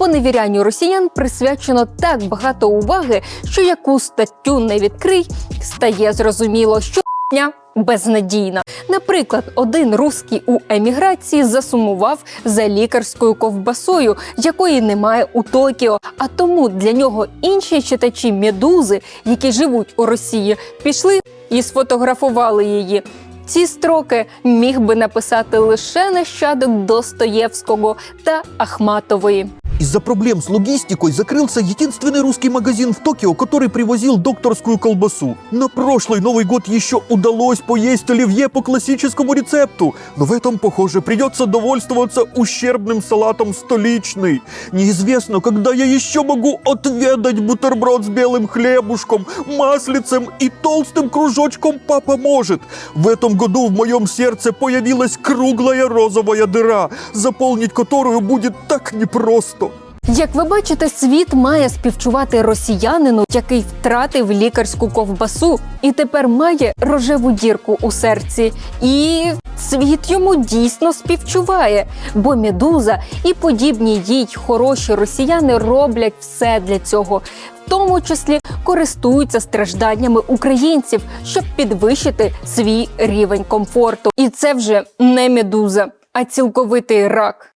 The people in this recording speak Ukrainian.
поневірянню росіян присвячено так багато уваги, що яку статтю не відкрий, стає зрозуміло, що ня безнадійна. Наприклад, один русський у еміграції засумував за лікарською ковбасою, якої немає у Токіо. А тому для нього інші читачі медузи, які живуть у Росії, пішли і сфотографували її. Ці строки міг би написати лише нащадок Достоєвського та Ахматової. Из-за проблем с логистикой закрылся единственный русский магазин в Токио, который привозил докторскую колбасу. На прошлый Новый год еще удалось поесть оливье по классическому рецепту, но в этом, похоже, придется довольствоваться ущербным салатом столичный. Неизвестно, когда я еще могу отведать бутерброд с белым хлебушком, маслицем и толстым кружочком «Папа может». В этом году в моем сердце появилась круглая розовая дыра, заполнить которую будет так непросто. Як ви бачите, світ має співчувати росіянину, який втратив лікарську ковбасу і тепер має рожеву дірку у серці. І світ йому дійсно співчуває, бо медуза і подібні їй хороші росіяни роблять все для цього. В тому числі користуються стражданнями українців, щоб підвищити свій рівень комфорту. І це вже не медуза, а цілковитий рак.